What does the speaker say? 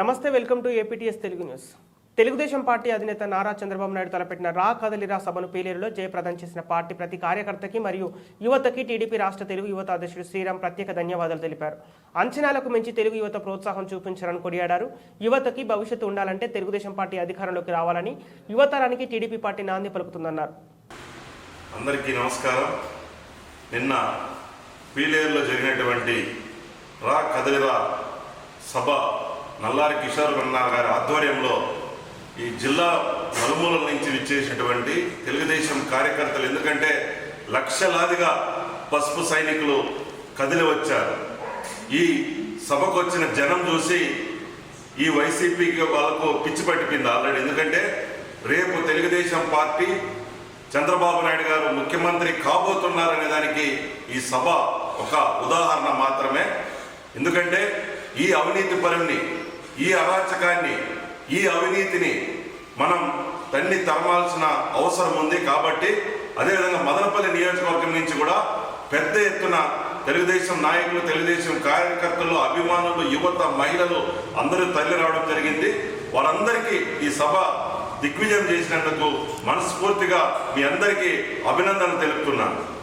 నమస్తే welcome to APTS Telugu news. Telugu Desam party అధినేత నారా చంద్రబాబు నాయుడు తలపెట్టిన రా కదలిరా సభను పీలేరులో జయప్రదం చేసిన పార్టీ ప్రతి కార్యకర్తకి మరియు యువతకి టీడీపీ రాష్ట్ర తెలుగు యువత అధ్యక్షుడు శ్రీరామ్ ప్రత్యేక ధన్యవాదాలు తెలిపారు. అంచనాలకు మించి తెలుగు యువత ప్రోత్సాహం చూపించారని కొనియాడారు. యువతకి భవిష్యత్తు ఉండాలంటే తెలుగుదేశం పార్టీ అధికారంలోకి రావాలని యువతరానికి టీడీపీ పార్టీ నాంది పలుకుతుందన్నారు. అందరికీ నమస్కారం. నిన్న పీలేరులో జరిగినటువంటి రా కదలిరా సభ నల్లారి కిషోర్ కన్నా గారి ఆధ్వర్యంలో ఈ జిల్లా నలుమూలల నుంచి విచ్చేసినటువంటి తెలుగుదేశం కార్యకర్తలు. ఎందుకంటే లక్షలాదిగా పసుపు సైనికులు కదిలి వచ్చారు. ఈ సభకు వచ్చిన జనం చూసి ఈ వైసీపీకి వాళ్ళకు పిచ్చి పట్టిపోయింది ఆల్రెడీ. ఎందుకంటే రేపు తెలుగుదేశం పార్టీ చంద్రబాబు నాయుడు గారు ముఖ్యమంత్రి కాబోతున్నారనే దానికి ఈ సభ ఒక ఉదాహరణ మాత్రమే. ఎందుకంటే ఈ అవినీతి పరుణ్ణి ఈ అరాచకాన్ని ఈ అవినీతిని మనం తన్ని తరమాల్సిన అవసరం ఉంది కాబట్టి అదేవిధంగా మదనపల్లి నియోజకవర్గం నుంచి కూడా పెద్ద ఎత్తున తెలుగుదేశం నాయకులు తెలుగుదేశం కార్యకర్తలు అభిమానులు యువత మహిళలు అందరూ తల్లి రావడం జరిగింది. వారందరికీ ఈ సభ దిగ్విజయం చేసినందుకు మనస్ఫూర్తిగా మీ అందరికీ అభినందన తెలుపుతున్నాను.